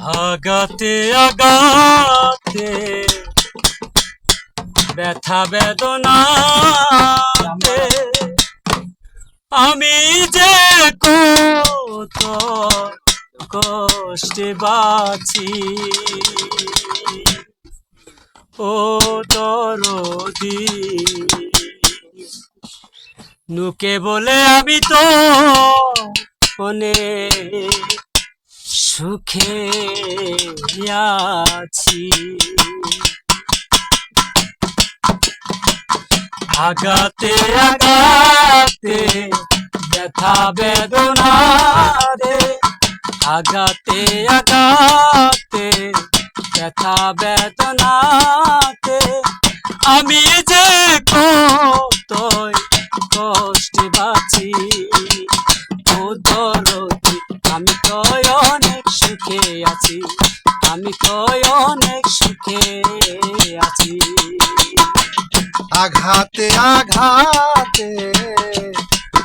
আগাতে আগাতে। ব্যথা বেদনা আমি যে কত কষ্টে বাঁচি। ও দরদি। নুকে বলে আমি তো অনেক সুখে আছি। আগাতে আগাতে ব্যথা বেদনা রে আগাতে আগাতে ব্যথা বেদনাতে। আমি যে কতই আছি। আঘাতে আঘাতে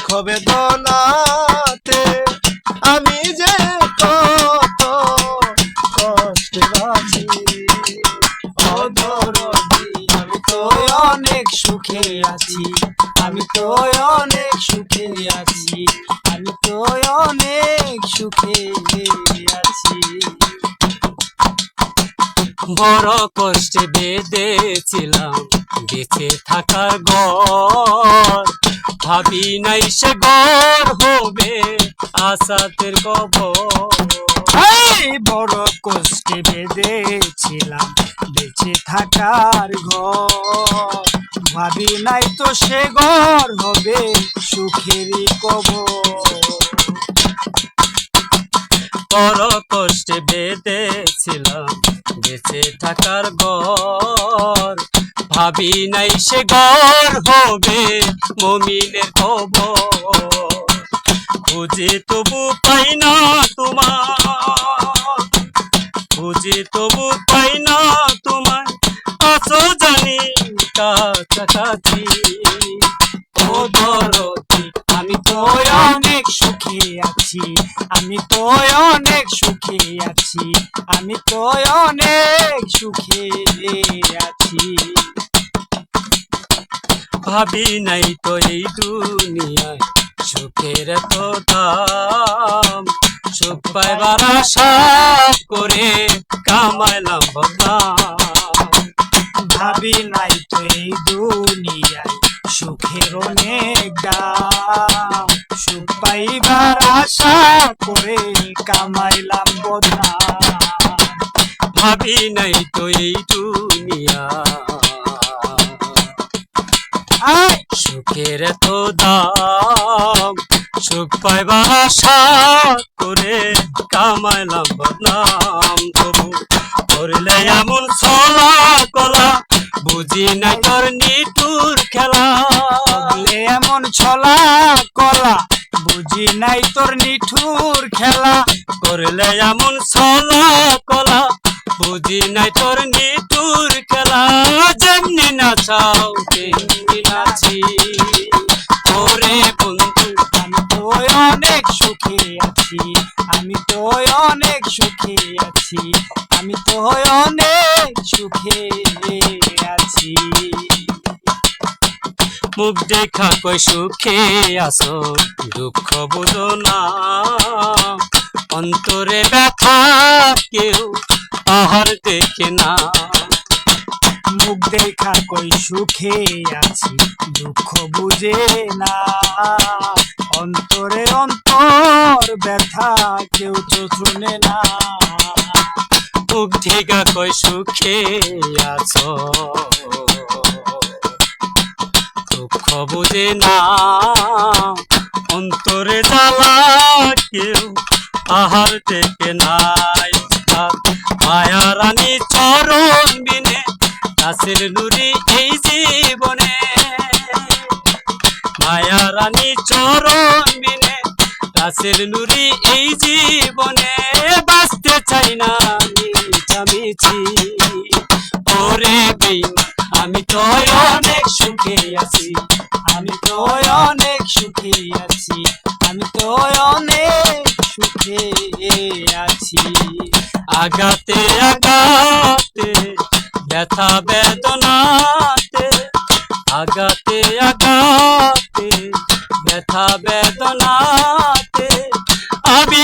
খবে দোলাতে, আমি যে কত কষ্ট আছি। আমি তো অনেক সুখে আছি। আমি তো অনেক সুখে আছি। আমি তো অনেক সুখে আছি। বড় কষ্টে বেঁধেছিলাম, বেঁচে থাকার ঘর। ভাবি নাই সে ঘর হবে আসাতের কবর। বড় কষ্টে বেঁধেছিলাম, বেঁচে থাকার ঘর। ভাবি নাই তো সে ঘর হবে সুখেরই কবর। বড় কষ্টে বেঁধেছিলাম, বেঁচে থাকার ঘর। ভাবি নাই সে ঘর হবে মমিনের খবর বুঝে তবু পাই না তোমার। বুঝে তবু পাই না তোমার, আছো জানি কাছাকাছি। ও দরদি, আমি তো সুখে আছি। আমি তো অনেক সুখে আছি। আমি তো অনেক সুখে আছি। ভাবি নাই তো এই দুনিয়ায় সুখের তো দাম। সুখ পাইবার আশা করে কামাইলাম বদনাম। ভাবি নাই তো এই দুনিয়ায় সুখের অনেক দাম। আশা করে কামাইলাম বদনাম ভাবি নাই তো এই দুনিয়া। সুখের তো দাম। সুখ পাইবার আশা করে কামাইলাম বদনাম তবু করলে এমন ছলা কলা বুঝি না তোর নিটুর খেলা। এমন ছলা কলা বুঝি নাই তোর নিঠুর খেলা? করলে এমন ছলা কলা বুঝি নাই তোর নিঠুর খেলা। যেমনি নাচাও তেমনি নাচি। ওরে বন্ধু, আমি তো অনেক সুখে আছি। আমি তো অনেক সুখে আছি। আমি তো অনেক সুখে আছি। মুখ দেখা কই সুখে আসো দুঃখ বুঝো না। অন্তরে ব্যথা কেউ আহার দেখে না। মুখ দেখা কই সুখে আছি, দুঃখ বুঝে না। অন্তরে অন্তর ব্যথা কেউ তো শুনে না। মুখ দেখা কই সুখে আছো। বুঝে না। অন্তরে জ্বালা কেউ আহার থেকে নাই। মায়া রানী চরণ বিনে কাছের নুরি এই জীবনে। মায়া রানী চরণ বিনে কাছের নুরি এই জীবনে। বাঁচতে চাই না মিছামিছি ওরে বেইমান আমি তো অনেক সুখে আছি। তো অনেক সুখী আছি, আমি তো অনেক সুখী আছি। আগাতে আগাতে ব্যথা বেদনাতে আগাতে আগাতে ব্যথা বেদনাতে, আমি